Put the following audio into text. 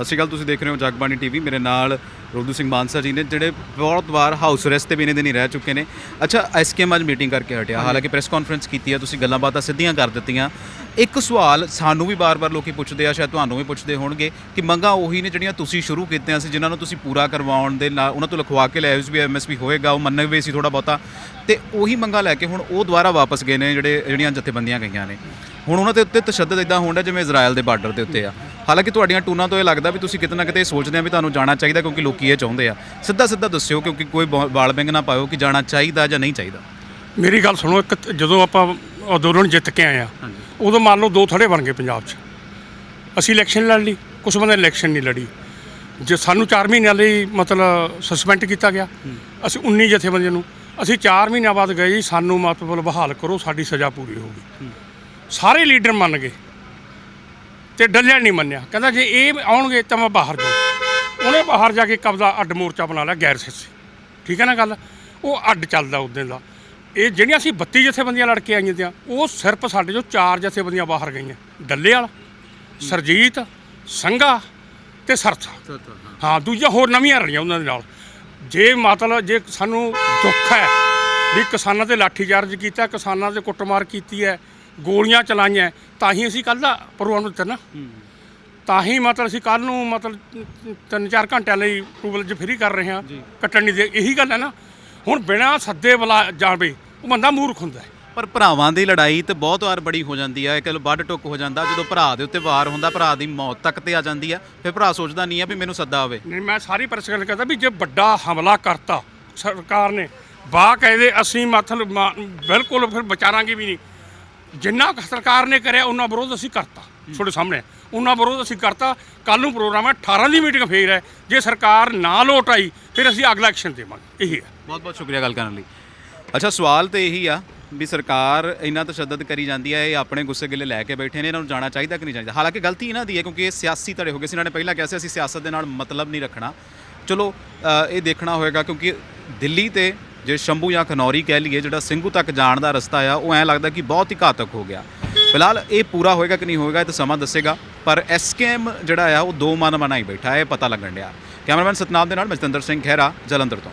ਸਤਿ ਸ਼੍ਰੀ ਅਕਾਲ ਤੁਸੀਂ ਦੇਖ ਰਹੇ ਹੋ ਜਗਬਾਣੀ ਟੀਵੀ ਮੇਰੇ ਨਾਲ ਰੋਦੂ ਸਿੰਘ ਮਾਨਸਾ ਜੀ ਨੇ ਜਿਹੜੇ ਬਹੁਤ ਵਾਰ ਹਾਊਸ ਅਰੈਸਟ ਤੇ ਵੀ ਇਹਨੇ ਦਿਨ ਹੀ ਰਹਿ ਚੁੱਕੇ ਨੇ। ਅੱਛਾ ਐਸਕੇਐਮ ਅੱਜ ਮੀਟਿੰਗ ਕਰਕੇ ਹਟਿਆ। ਹਾਲਾਂਕਿ ਪ੍ਰੈਸ ਕਾਨਫਰੰਸ ਕੀਤੀ ਹੈ ਤੁਸੀਂ ਗੱਲਾਂ ਬਾਤਾਂ ਸਿੱਧੀਆਂ ਕਰ ਦਿੱਤੀਆਂ। ਇੱਕ ਸਵਾਲ ਸਾਨੂੰ ਵੀ ਬਾਰ-ਬਾਰ ਲੋਕੀ ਪੁੱਛਦੇ ਆ ਸ਼ਾਇਦ ਤੁਹਾਨੂੰ ਵੀ ਪੁੱਛਦੇ ਹੋਣਗੇ ਕਿ ਮੰਗਾਂ ਉਹੀ ਨੇ ਜਿਹੜੀਆਂ ਤੁਸੀਂ ਸ਼ੁਰੂ ਕੀਤੀਆਂ ਸੀ ਜਿਨ੍ਹਾਂ ਨੂੰ ਤੁਸੀਂ ਪੂਰਾ ਕਰਵਾਉਣ ਦੇ ਨਾਲ ਉਹਨਾਂ ਤੋਂ ਲਿਖਵਾ ਕੇ ਲੈ ਆਏ ਸੀ ਵੀ ਐਮਐਸਪੀ ਹੋਏਗਾ ਉਹ ਮੰਨੇ ਵੀ ਸੀ ਥੋੜਾ ਬਹੁਤਾ। ਤੇ ਉਹੀ ਮੰਗਾਂ ਲੈ ਕੇ ਹੁਣ ਉਹ ਦੁਬਾਰਾ ਵਾਪਸ ਗਏ ਨੇ ਜਿਹੜੇ ਜਿਹੜੀਆਂ ਜਥੇਬੰਦੀਆਂ ਗਈਆਂ ਨੇ। ਹੁਣ ਉਹਨਾਂ ਦੇ ਉੱਤੇ ਤਸ਼ੱਦਦ ਇਦਾਂ ਹੁੰਦਾ ਜਿਵੇਂ ਇਜ਼ਰਾਈਲ ਦੇ ਬਾਰਡਰ ਦੇ ਉੱਤੇ ਆ। ਹਾਲਾਂਕਿ ਤੁਹਾਡੀਆਂ ਟੂਨਾਂ ਤੋਂ ਇਹ ਲੱਗਦਾ ਵੀ ਤੁਸੀਂ ਕਿਤੇ ਨਾ ਕਿਤੇ ਇਹ ਸੋਚਦੇ ਆ ਵੀ ਤੁਹਾਨੂੰ ਜਾਣਾ ਚਾਹੀਦਾ ਕਿਉਂਕਿ ਲੋਕੀ ਇਹ ਚਾਹੁੰਦੇ ਆ। ਸਿੱਧਾ ਸਿੱਧਾ ਦੱਸਿਓ ਕਿਉਂਕਿ ਕੋਈ ਵਾਲ ਬਿੰਗ ਨਾ ਪਾਇਓ ਕਿ ਜਾਣਾ ਚਾਹੀਦਾ ਜਾਂ ਨਹੀਂ ਚਾਹੀਦਾ। ਮੇਰੀ ਗੱਲ ਸੁਣੋ ਇੱਕ ਜਦੋਂ ਆਪਾਂ ਅੰਦੋਲਨ ਜਿੱਤ ਕੇ ਆਏ ਆ ਉਦੋਂ ਮੰਨ ਲਓ ਦੋ ਥੜੇ ਬਣ ਗਏ ਪੰਜਾਬ 'ਚ। ਅਸੀਂ ਇਲੈਕਸ਼ਨ ਲੜ ਲਈ ਕੁਝ ਬੰਦੇ ਇਲੈਕਸ਼ਨ ਨਹੀਂ ਲੜੀ। ਜੇ ਸਾਨੂੰ 4 ਮਹੀਨਿਆਂ ਲਈ ਮਤਲਬ ਸਸਪੈਂਡ ਕੀਤਾ ਗਿਆ ਅਸੀਂ 19 ਜਥੇਬੰਦੀਆਂ ਨੂੰ ਅਸੀਂ 4 ਮਹੀਨਿਆਂ ਬਾਅਦ ਗਏ ਸਾਨੂੰ ਮਤਲਬ ਬਹਾਲ ਕਰੋ ਸਾਡੀ ਸਜ਼ਾ ਪੂਰੀ ਹੋ ਗਈ। ਸਾਰੇ ਲੀਡਰ ਮੰਨ ਗਏ। ਤੇ ਡੱਲਿਆ ਨਹੀਂ ਮੰਨਿਆ। ਕਹਿੰਦਾ ਜੇ ਇਹ ਆਉਣਗੇ ਤਾਂ ਮੈਂ ਬਾਹਰ ਜਾਊਂ। ਉਹਨੇ ਬਾਹਰ ਜਾ ਕੇ ਕਬਜ਼ਾ ਅੱਡ ਮੋਰਚਾ ਬਣਾ ਲਿਆ, ਗੈਰ ਸਿੱਸੀ ਠੀਕ ਹੈ ਨਾ ਗੱਲ? ਉਹ ਅੱਡ ਚੱਲਦਾ ਉਦੋਂ ਦਾ। ਇਹ ਜਿਹੜੀਆਂ ਅਸੀਂ 32 ਜਥੇਬੰਦੀਆਂ ਲੜ ਕੇ ਆਈਆਂ ਤੀਆਂ, ਉਹ ਸਿਰਫ ਸਾਡੇ ਚੋਂ ਚਾਰ ਜਥੇਬੰਦੀਆਂ ਬਾਹਰ ਗਈਆਂ। ਡੱਲੇ ਵਾਲਾ, ਸਰਜੀਤ, ਸੰਘਾ ਤੇ ਸਰਸਾ ਹਾਂ ਦੂਜਾ ਹੋਰ ਨਵੀਆਂ ਰਹੀਆਂ ਉਹਨਾਂ ਦੇ ਨਾਲ। ਜੇ ਮਤਲਬ ਜੇ ਸਾਨੂੰ ਦੁੱਖ ਹੈ ਵੀ ਕਿਸਾਨਾਂ ਤੇ ਲਾਠੀਚਾਰਜ ਕੀਤਾ, ਕਿਸਾਨਾਂ ਤੇ ਕੁੱਟਮਾਰ ਕੀਤੀ ਹੈ ਗੋਲੀਆਂ ਚਲਾਈਆਂ ਤਾਂ ਹੀ ਅਸੀਂ ਕੱਲ ਦਾ ਪ੍ਰੋਗਰਾਮ ਦਿੱਤਾ ਨਾ ਤਾਂ ਹੀ ਮਤਲਬ ਅਸੀਂ ਕੱਲ ਨੂੰ ਮਤਲਬ ਤਿੰਨ ਚਾਰ ਘੰਟਿਆਂ ਲਈ ਟੂਬਲ 'ਚ ਫਰੀ ਕਰ ਰਹੇ ਹਾਂ ਕੱਟਣ ਨਹੀਂ ਦੇ ਇਹੀ ਗੱਲ ਹੈ ਨਾ। ਹੁਣ ਬਿਨਾਂ ਸੱਦੇ ਬੁਲਾ ਜਾਵੇ ਉਹ ਬੰਦਾ ਮੂਰਖ ਹੁੰਦਾ ਹੈ। ਪਰ ਭਰਾਵਾਂ ਦੀ ਲੜਾਈ ਤੇ ਬਹੁਤ ਵਾਰ ਬੜੀ ਹੋ ਜਾਂਦੀ ਹੈ ਕਿ ਵੱਡ ਟੁੱਕ ਹੋ ਜਾਂਦਾ ਜਦੋਂ ਭਰਾ ਦੇ ਉੱਤੇ ਵਾਰ ਹੁੰਦਾ ਭਰਾ ਦੀ ਮੌਤ ਤੱਕ ਤੇ ਆ ਜਾਂਦੀ ਹੈ ਫਿਰ ਭਰਾ ਸੋਚਦਾ ਨਹੀਂ ਹੈ ਵੀ ਮੈਨੂੰ ਸੱਦਾ ਆਵੇ ਨਹੀਂ ਮੈਂ ਸਾਰੀ ਪ੍ਰੈਸ ਗੱਲ ਕਰਦਾ ਵੀ ਜੇ ਵੱਡਾ ਹਮਲਾ ਕਰਤਾ ਸਰਕਾਰ ਨੇ ਬਾ ਕਹਿੰਦੇ ਅਸੀਂ ਮਤਲਬ ਬਿਲਕੁਲ ਫਿਰ ਵਿਚਾਰਾਂਗੇ ਵੀ ਨਹੀਂ। ਜਿੰਨਾ ਸਰਕਾਰ ਨੇ ਕਰਿਆ, ਉਹਨਾਂ ਵਿਰੋਧ ਅਸੀਂ ਕਰਤਾ। ਤੁਹਾਡੇ ਸਾਹਮਣੇ। ਉਹਨਾਂ ਵਿਰੋਧ ਅਸੀਂ ਕਰਤਾ। ਕੱਲ ਨੂੰ ਪ੍ਰੋਗਰਾਮ ਹੈ 18 ਦੀ ਮੀਟਿੰਗ ਫੇਰ ਹੈ। ਜੇ ਸਰਕਾਰ ਨਾ ਲੋਟ ਆਈ, ਫਿਰ ਅਸੀਂ ਅਗਲਾ ਐਕਸ਼ਨ ਦੇਵਾਂਗੇ। ਇਹੀ ਹੈ। ਬਹੁਤ ਬਹੁਤ ਸ਼ੁਕਰੀਆ ਗੱਲ ਕਰਨ ਲਈ। ਅੱਛਾ, ਸਵਾਲ ਤੇ ਇਹੀ ਆ ਵੀ ਸਰਕਾਰ ਇੰਨਾ ਤਸ਼ੱਦਦ ਕਰੀ ਜਾਂਦੀ ਹੈ, ਇਹ ਆਪਣੇ ਗੁੱਸੇ ਗਿੱਲੇ ਲੈ ਕੇ ਬੈਠੇ ਨੇ, ਇਹਨਾਂ ਨੂੰ ਜਾਣਾ ਚਾਹੀਦਾ ਕਿ ਨਹੀਂ ਚਾਹੀਦਾ? ਹਾਲਾਂਕਿ ਗਲਤੀ ਇਹਨਾਂ ਦੀ ਹੈ, ਕਿਉਂਕਿ ਇਹ ਸਿਆਸੀ ਧੜੇ ਹੋ ਗਏ ਸੀ। ਇਹਨਾਂ ਨੇ ਪਹਿਲਾਂ ਕਿਹਾ ਸੀ, ਅਸੀਂ ਸਿਆਸਤ ਦੇ ਨਾਲ ਮਤਲਬ ਨਹੀਂ ਰੱਖਣਾ। ਚਲੋ ਇਹ ਦੇਖਣਾ ਹੋਏਗਾ ਕਿਉਂਕਿ ਦਿੱਲੀ ਤੇ ਜੇ ਸ਼ੰਭੂ ਜਾਂ ਖਨੌਰੀ ਕਹਿ ਲਈਏ, ਜਿਹੜਾ ਸਿੰਘੂ ਤੱਕ ਜਾਣ ਦਾ ਰਸਤਾ ਆ, ਉਹ ਐਂ ਲੱਗਦਾ ਕਿ ਬਹੁਤ ਹੀ ਘਾਤਕ ਹੋ ਗਿਆ। ਫਿਲਹਾਲ ਇਹ ਪੂਰਾ ਹੋਏਗਾ ਕਿ ਨਹੀਂ ਹੋਏਗਾ, ਇਹ ਤਾਂ ਸਮਾਂ ਦੱਸੇਗਾ, ਪਰ ਐਸਕੇਐਮ ਜਿਹੜਾ ਆ, ਉਹ ਦੋ ਮਨ ਬਣਾਈ ਬੈਠਾ ਹੈ ਇਹ ਪਤਾ ਲੱਗਣ ਡਿਆ। ਕੈਮਰਾਮੈਨ ਸਤਨਾਮ ਦੇ ਨਾਲ ਮਜਤਿੰਦਰ ਸਿੰਘ ਖਹਿਰਾ, ਜਲੰਧਰ ਤੋਂ।